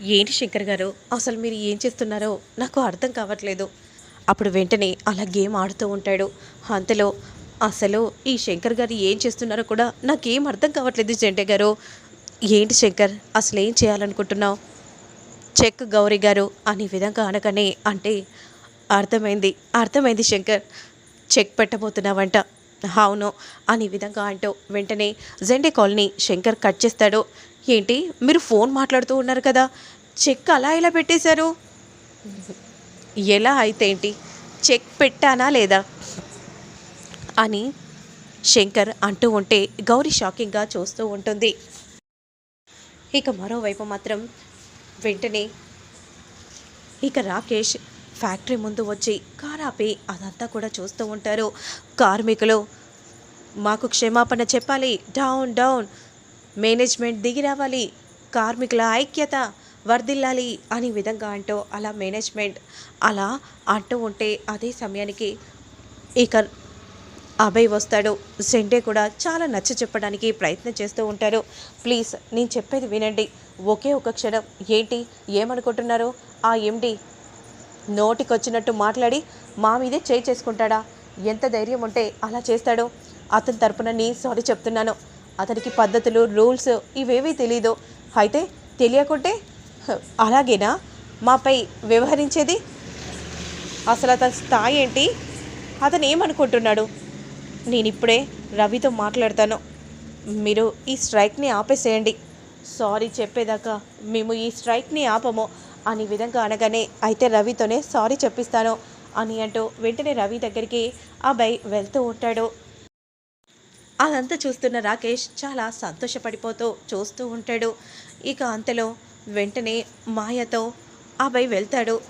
ఏంటి శంకర్ గారు? అసలు మీరు ఏం చేస్తున్నారో నాకు అర్థం కావట్లేదు. అప్పుడు వెంటనే అలా గేమ్ ఆడుతూ ఉంటాడు. అంతలో అసలు ఈ శంకర్ గారు ఏం చేస్తున్నారో కూడా నాకేం అర్థం కావట్లేదు జంటే గారు. ఏంటి శంకర్ అసలు ఏం చేయాలనుకుంటున్నావు? చెక్ గౌరీ గారు అనే విధంగా అనగానే అంటే అర్థమైంది అర్థమైంది శంకర్. చెక్ పెట్టబోతున్నావంట. అవును అనే విధంగా అంటూ వెంటనే జెండే కాల్ని శంకర్ కట్ చేస్తాడు. ఏంటి? మీరు ఫోన్ మాట్లాడుతూ ఉన్నారు కదా. చెక్ అలా ఎలా పెట్టేశారు? ఎలా అయితే ఏంటి? చెక్ పెట్టానా లేదా? అని శంకర్ అంటూ ఉంటే గౌరీ షాకింగ్గా చూస్తూ ఉంటుంది. ఇక మరోవైపు మాత్రం వెంటనే ఇక రాకేష్ ఫ్యాక్టరీ ముందు వచ్చి కార్ ఆపి అదంతా కూడా చూస్తూ ఉంటారు. కార్మికులు మాకు క్షమాపణ చెప్పాలి. Down down. మేనేజ్మెంట్ దిగి రావాలి. కార్మికుల ఐక్యత వర్ధిల్లాలి అనే విధంగా అంటూ అలా మేనేజ్మెంట్ అలా అంటూ ఉంటే అదే సమయానికి ఇక అభయ్ వస్తాడు. సెంటే కూడా చాలా నచ్చ చెప్పడానికి ప్రయత్నం చేస్తూ ఉంటారు. ప్లీజ్ నేను చెప్పేది వినండి. ఒకే ఒక క్షణం. ఏంటి? ఏమనుకుంటున్నారు? ఆ ఎండి నోటికొచ్చినట్టు మాట్లాడి మా మీదే చేయి చేసుకుంటాడా? ఎంత ధైర్యం ఉంటే అలా చేస్తాడో. అతని తరపున నేను సారీ చెప్తున్నాను. అతనికి పద్ధతులు రూల్స్ ఇవేవీ తెలీదు. అయితే తెలియకుంటే అలాగేనా? మాపై వ్యవహరించేది? అసలు అతని స్థాయి ఏంటి? అతను ఏమనుకుంటున్నాడు? నేను ఇప్పుడే రవితో మాట్లాడతాను. మీరు ఈ స్ట్రైక్ని ఆపేసేయండి. సారీ చెప్పేదాకా మేము ఈ స్ట్రైక్ని ఆపము అనే విధంగా అనగానే అయితే రవితోనే సారీ చెప్పిస్తాను అని అంటూ వెంటనే రవి దగ్గరికి అబ్బాయి వెళ్తూ ఉంటాడు. అదంతా చూస్తున్న రాకేష్ చాలా సంతోషపడిపోతూ చూస్తూ ఉంటాడు. ఇక అంతలో వెంటనే మాయతో అబ్బాయి వెళ్తాడు.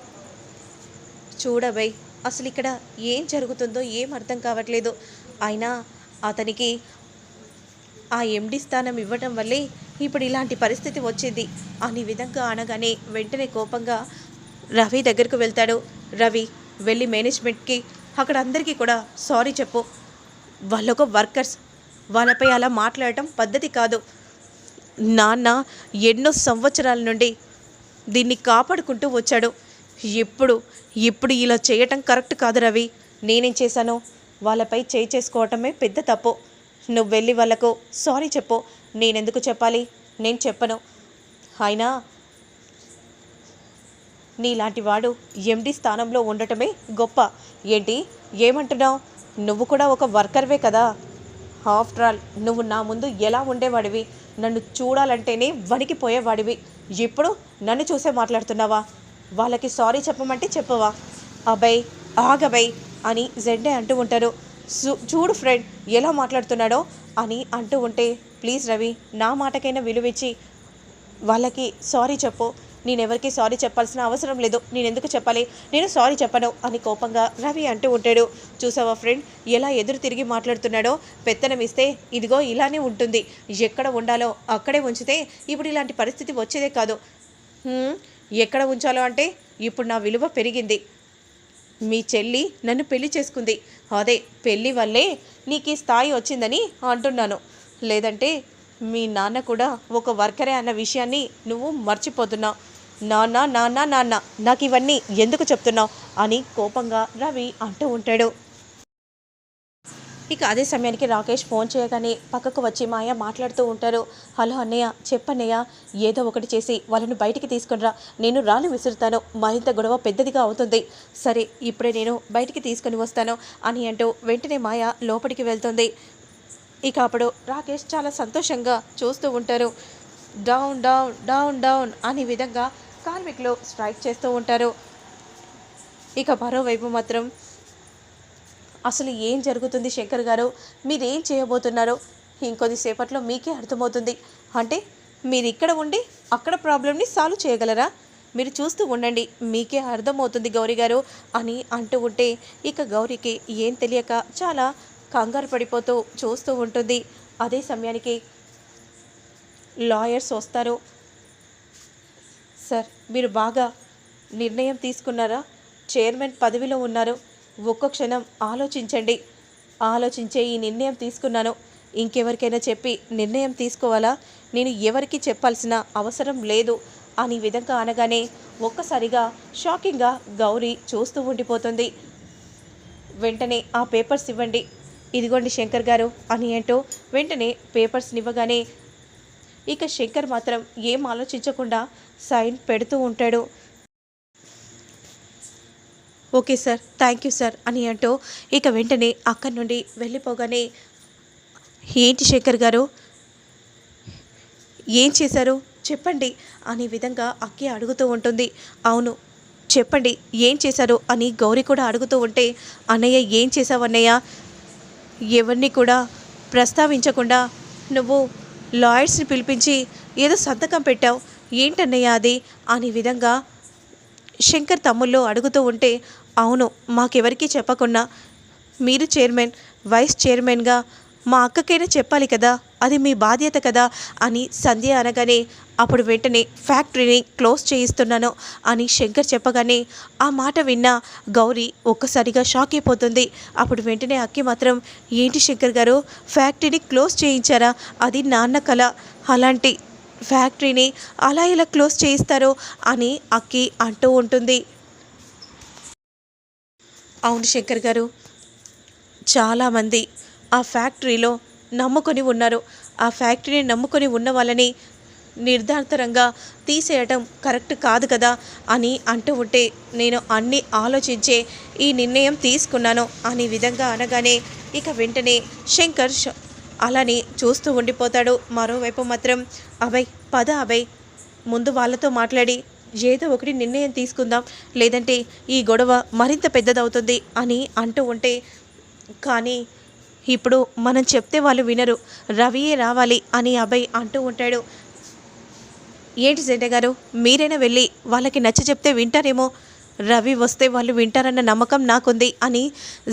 చూడబై అసలు ఇక్కడ ఏం జరుగుతుందో ఏం అర్థం కావట్లేదు. అయినా అతనికి ఆ ఎండి స్థానం ఇవ్వటం వల్లే ఇప్పుడు ఇలాంటి పరిస్థితి వచ్చింది. అని విధంగా అనగానే వెంటనే కోపంగా రవి దగ్గరకు వెళ్తాడు. రవి వెళ్ళి మేనేజ్మెంట్కి అక్కడ అందరికీ కూడా సారీ చెప్పు. వాళ్ళొక వర్కర్స్ వాళ్ళపై అలా మాట్లాడటం పద్ధతి కాదు. నాన్న ఎన్నో సంవత్సరాల నుండి దీన్ని కాపాడుకుంటూ వచ్చాడు. ఇప్పుడు ఇప్పుడు ఇలా చేయటం కరెక్ట్ కాదు రవి. నేనేం చేశాను? వాళ్ళపై చేయి చేసుకోవటమే పెద్ద తప్పు. నువ్వు వెళ్ళి వాళ్ళకు సారీ చెప్పు. నేనెందుకు చెప్పాలి? నేను చెప్పను. అయినా నీలాంటి వాడు ఎండి స్థానంలో ఉండటమే గొప్ప. ఏంటి? ఏమంటున్నావు? నువ్వు కూడా ఒక వర్కర్వే కదా. ఆఫ్టర్ ఆల్ నువ్వు నా ముందు ఎలా ఉండేవాడివి? నన్ను చూడాలంటేనే వణికిపోయేవాడివి. ఇప్పుడు నన్ను చూసే మాట్లాడుతున్నావా? వాళ్ళకి సారీ చెప్పమంటే చెప్పవా? అబ్బాయి ఆగబై అని జెండే అంటూ ఉంటారు. చూడు ఫ్రెండ్ ఎలా మాట్లాడుతున్నాడో అని అంటూ ఉంటే ప్లీజ్ రవి నా మాటకైనా విలువిచ్చి వాళ్ళకి సారీ చెప్పు. నేనెవరికి సారీ చెప్పాల్సిన అవసరం లేదు. నేను ఎందుకు చెప్పాలి? నేను సారీ చెప్పను అని కోపంగా రవి అంటూ ఉంటాడు. చూసావా ఫ్రెండ్? ఎలా ఎదురు తిరిగి మాట్లాడుతున్నాడో? పెత్తనం ఇస్తే ఇదిగో ఇలానే ఉంటుంది. ఎక్కడ ఉండాలో అక్కడే ఉంచితే ఇప్పుడు ఇలాంటి పరిస్థితి వచ్చేదే కాదు. ఎక్కడ ఉంచాలో అంటే ఇప్పుడు నా విలువ పెరిగింది. మీ చెల్లి నన్ను పెళ్ళి చేసుకుంది. అదే పెళ్ళి వల్లే నీకు ఈ స్థాయి వచ్చిందని అంటున్నాను. లేదంటే మీ నాన్న కూడా ఒక వర్కరే అన్న విషయాన్ని నువ్వు మర్చిపోతున్నావు. నాన్న నాన్న నాన్న నాకు ఇవన్నీ ఎందుకు చెప్తున్నావు? అని కోపంగా రవి అంటూ ఉంటాడు. ఇక అదే సమయానికి రాకేష్ ఫోన్ చేయగానే పక్కకు వచ్చి మాయ మాట్లాడుతూ ఉంటారు హలో అన్నయ్య చెప్పన్నయ్య ఏదో ఒకటి చేసి వాళ్ళను బయటికి తీసుకునిరా. నేను రాళ్ళు విసురుతాను. మరింత గొడవ పెద్దదిగా అవుతుంది. సరే ఇప్పుడే నేను బయటికి తీసుకొని వస్తాను అని అంటూ వెంటనే మాయ లోపలికి వెళ్తుంది. ఇక అప్పుడు రాకేష్ చాలా సంతోషంగా చూస్తూ ఉంటారు. డౌన్ డౌన్ డౌన్ డౌన్ అనే విధంగా కార్మికులు స్ట్రైక్ చేస్తూ ఉంటారు. ఇక మరోవైపు మాత్రం అసలు ఏం జరుగుతుంది శంకర్ గారు? మీరేం చేయబోతున్నారో ఇంకొద్దిసేపట్లో మీకే అర్థమవుతుంది. అంటే మీరు ఇక్కడ ఉండి అక్కడ ప్రాబ్లమ్ని సాల్వ్ చేయగలరా? మీరు చూస్తూ ఉండండి మీకే అర్థమవుతుంది గౌరీ గారు అని అంటూ ఉంటే ఇక గౌరీకి ఏం తెలియక చాలా కంగారు పడిపోతూ చూస్తూ ఉంటుంది. అదే సమయానికి లాయర్స్ వస్తారు. సార్ మీరు బాగా నిర్ణయం తీసుకున్నారా? చైర్మన్ పదవిలో ఉన్నారు. ఒక్క క్షణం ఆలోచించండి. ఆలోచించే ఈ నిర్ణయం తీసుకున్నాను. ఇంకెవరికైనా చెప్పి నిర్ణయం తీసుకోవాలా? నేను ఎవరికి చెప్పాల్సిన అవసరం లేదు అని విధంగా అనగానే ఒక్కసారిగా షాకింగ్గా గౌరీ చూస్తూ ఉండిపోతుంది. వెంటనే ఆ పేపర్స్ ఇవ్వండి. ఇదిగోండి శంకర్ గారు అని అంటూ వెంటనే పేపర్స్ని ఇవ్వగానే ఇక శంకర్ మాత్రం ఏం ఆలోచించకుండా సైన్ పెడుతూ ఉంటాడు. Okay sir thank you sir అని అంటూ ఇక వెంటనే అక్కడి నుండి వెళ్ళిపోగానే ఏంటి శేఖర్ గారు? ఏం చేశారు? చెప్పండి అనే విధంగా అక్కి అడుగుతూ ఉంటుంది. అవును చెప్పండి ఏం చేశారు అని గౌరీ కూడా అడుగుతూ ఉంటే అన్నయ్య ఏం చేశావు అన్నయ్య? ఎవరిని కూడా ప్రస్తావించకుండా నువ్వు లాయర్స్ని పిలిపించి ఏదో సంతకం పెట్టావు ఏంటన్నయ్య అది? అనే విధంగా శంకర్ తమ్ముళ్ళు అడుగుతూ ఉంటే అవును మాకెవరికీ చెప్పకుండా మీరు చైర్మన్ వైస్ చైర్మన్గా మా అక్కకైనా చెప్పాలి కదా? అది మీ బాధ్యత కదా అని సంధ్య అనగానే అప్పుడు వెంటనే ఫ్యాక్టరీని క్లోజ్ చేయిస్తున్నాను అని శంకర్ చెప్పగానే ఆ మాట విన్న గౌరీ ఒక్కసారిగా షాక్ అయిపోతుంది. అప్పుడు వెంటనే అక్కి మాత్రం ఏంటి శంకర్ గారు ఫ్యాక్టరీని క్లోజ్ చేయించారా? అది నాన్న కళ అలాంటి ఫ్యాక్టరీని అలా ఇలా క్లోజ్ చేయిస్తారో? అని అక్కి అంటూ ఉంటుంది. అవును శంకర్ గారు చాలామంది ఆ ఫ్యాక్టరీలో నమ్ముకొని ఉన్నారు. ఆ ఫ్యాక్టరీని నమ్ముకొని ఉన్న వాళ్ళని నిర్ధారతరంగా తీసేయటం కరెక్ట్ కాదు కదా అని అంటూ ఉంటే నేను అన్ని ఆలోచించే ఈ నిర్ణయం తీసుకున్నాను అనే విధంగా అనగానే ఇక వెంటనే శంకర్ అలానే చూస్తూ ఉండిపోతాడు. మరోవైపు మాత్రం అభయ్ పద అభయ్ ముందు వాళ్ళతో మాట్లాడి ఏదో ఒకటి నిర్ణయం తీసుకుందాం. లేదంటే ఈ గొడవ మరింత పెద్దదవుతుంది అని అంటూ ఉంటే కానీ ఇప్పుడు మనం చెప్తే వాళ్ళు వినరు. రవియే రావాలి అని అభయ్ అంటూ ఉంటాడు. ఏంటి జెండే గారు? మీరైనా వెళ్ళి వాళ్ళకి నచ్చ చెప్తే వింటారేమో. రవి వస్తే వాళ్ళు వింటారన్న నమ్మకం నాకుంది అని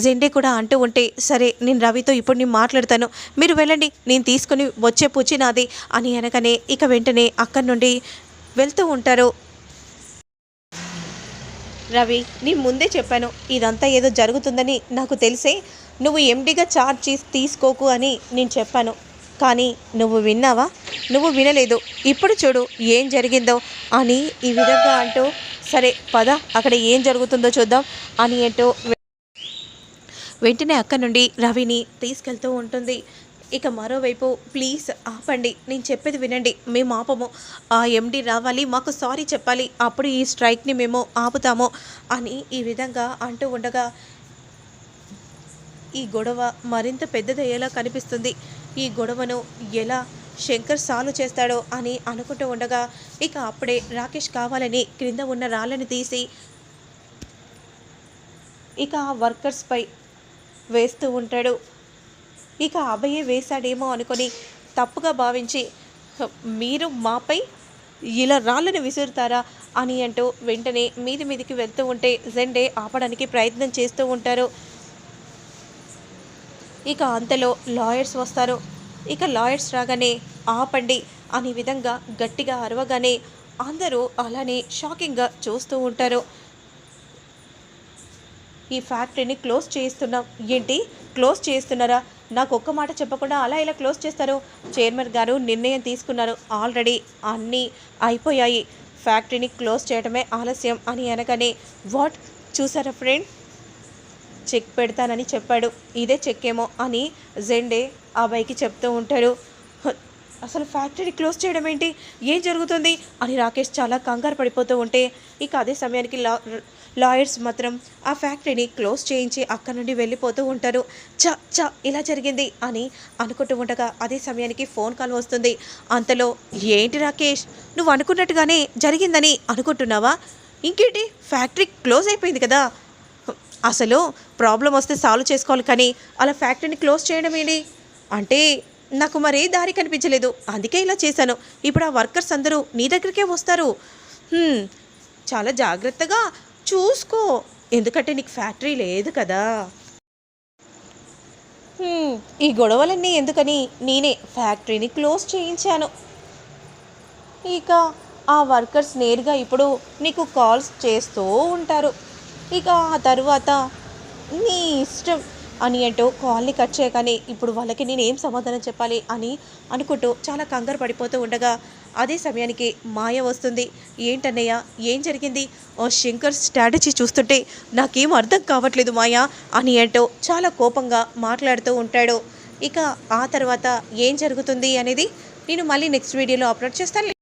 జెండే కూడా అంటూ ఉంటే సరే నేను రవితో ఇప్పుడు నేను మాట్లాడతాను. మీరు వెళ్ళండి నేను తీసుకుని వచ్చే పుచ్చి నాది అని అనగానే ఇక వెంటనే అక్కడి నుండి వెళ్తూ ఉంటారు. రవి నేను ముందే చెప్పాను ఇదంతా ఏదో జరుగుతుందని నాకు తెలిసే నువ్వు ఎండిగా చార్జ్ చేసి తీసుకోకు అని నేను చెప్పాను. కానీ నువ్వు విన్నావా? నువ్వు వినలేదు. ఇప్పుడు చూడు ఏం జరిగిందో అని ఈ విధంగా అంటూ సరే పద అక్కడ ఏం జరుగుతుందో చూద్దాం అని అంటూ వెంటనే అక్కడి నుండి రవిని తీసుకెళ్తూ ఉంటుంది. ఇక మరోవైపు ప్లీజ్ ఆపండి. నేను చెప్పేది వినండి. మేము ఆపము. ఆ ఎండి రావాలి. మాకు సారీ చెప్పాలి. అప్పుడు ఈ స్ట్రైక్ని మేము ఆపుతాము అని ఈ విధంగా అంటూ ఉండగా ఈ గొడవ మరింత పెద్దదయ్యేలా కనిపిస్తుంది. ఈ గొడవను ఎలా శంకర్ సాల్వ్ చేస్తాడో అని అనుకుంటూ ఉండగా ఇక అప్పుడే రాకేష్ కావాలని క్రింద ఉన్న రాళ్ళని తీసి ఇక ఆ వర్కర్స్పై వేస్తూ ఉంటాడు. ఇక అభయే వేశాడేమో అనుకొని తప్పుగా భావించి మీరు మాపై ఇలా రాళ్ళను విసురుతారా అని అంటూ వెంటనే మీది మీదికి వెళ్తూ ఉంటే జెండే ఆపడానికి ప్రయత్నం చేస్తూ ఉంటారు. ఇక అంతలో లాయర్స్ వస్తారు. ఇక లాయర్స్ రాగానే ఆపండి అనే విధంగా గట్టిగా అరవగానే అందరూ అలానే షాకింగ్గా చూస్తూ ఉంటారు. ఈ ఫ్యాక్టరీని క్లోజ్ చేయిస్తున్నాం. ఏంటి? క్లోజ్ చేస్తున్నారా నాకు ఒక్క మాట చెప్పకుండా అలా ఇలా క్లోజ్ చేస్తారు? చైర్మన్ గారు నిర్ణయం తీసుకున్నారు. ఆల్రెడీ అన్నీ అయిపోయాయి. ఫ్యాక్టరీని క్లోజ్ చేయడమే ఆలస్యం అని అనగానే వాట్? చూసారా ఫ్రెండ్? చెక్ పెడతానని చెప్పాడు. ఇదే చెక్ ఏమో అని జెండే అబ్బాయికి చెప్తూ ఉంటాడు. అసలు ఫ్యాక్టరీ క్లోజ్ చేయడం ఏంటి? ఏం జరుగుతుంది? అని రాకేష్ చాలా కంగారు పడిపోతూ ఉంటే ఇక అదే సమయానికి లా లాయర్స్ మాత్రం ఆ ఫ్యాక్టరీని క్లోజ్ చేయించి అక్కడ నుండి వెళ్ళిపోతూ ఉంటారు. చ చ ఇలా జరిగింది అని అనుకుంటూ ఉండగా అదే సమయానికి ఫోన్ కాల్ వస్తుంది. అంతలో ఏంటి రాకేష్? నువ్వు అనుకున్నట్టుగానే జరిగిందని అనుకుంటున్నావా? ఇంకేంటి? ఫ్యాక్టరీ క్లోజ్ అయిపోయింది కదా? అసలు ప్రాబ్లం వస్తే సాల్వ్ చేసుకోవాలి కానీ అలా ఫ్యాక్టరీని క్లోజ్ చేయడం ఏంటి? అంటే నాకు మరే దారి కనిపించలేదు. అందుకే ఇలా చేశాను. ఇప్పుడు ఆ వర్కర్స్ అందరూ నీ దగ్గరికే వస్తారు. చాలా జాగ్రత్తగా చూసుకో. ఎందుకంటే నీకు ఫ్యాక్టరీ లేదు కదా. ఈ గొడవలన్నీ ఎందుకని నేనే ఫ్యాక్టరీని క్లోజ్ చేయించాను. ఇక ఆ వర్కర్స్ నేరుగా ఇప్పుడు నీకు కాల్స్ చేస్తూ ఉంటారు. ఇక ఆ తరువాత నీ ఇష్టం అని అంటూ కాల్ని కట్ చేయగానే ఇప్పుడు వాళ్ళకి నేను ఏం సమాధానం చెప్పాలి అని అనుకుంటూ చాలా కంగారు పడిపోతూ ఉండగా అదే సమయానికి మాయ వస్తుంది. ఏంటన్నయ్య? ఏం జరిగింది? ఓ శంకర్ స్ట్రాటజీ చూస్తుంటే నాకేం అర్థం కావట్లేదు మాయ అని అంటూ చాలా కోపంగా మాట్లాడుతూ ఉంటాడు. ఇక ఆ తర్వాత ఏం జరుగుతుంది అనేది నేను మళ్ళీ నెక్స్ట్ వీడియోలో అప్లోడ్ చేస్తాను.